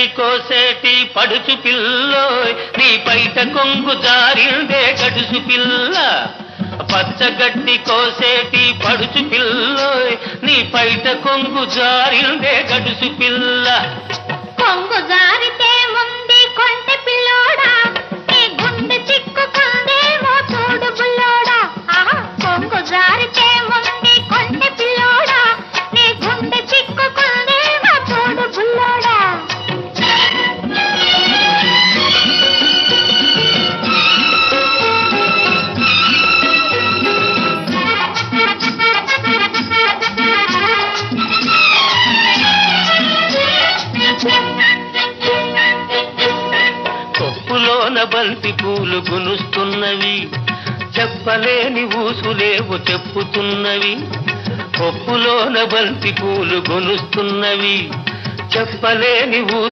కత్తి కోసేటి పడుచు పిల్లోయ్ నీ బయట కొంగు జారిందే గడుసు పిల్ల. పచ్చగడ్డి కోసేటి పడుచు పిల్లోయ్ నీ బయట కొంగు జారిందే గడుసు పిల్ల. కొప్పులోన బంతి పూలు గునుస్తున్నవి. చెప్పలేని ఊసులేవు చెప్పుతున్నవి. పప్పులోన బంతి పూలు గునుస్తున్నవి. చెప్పలేని ఊ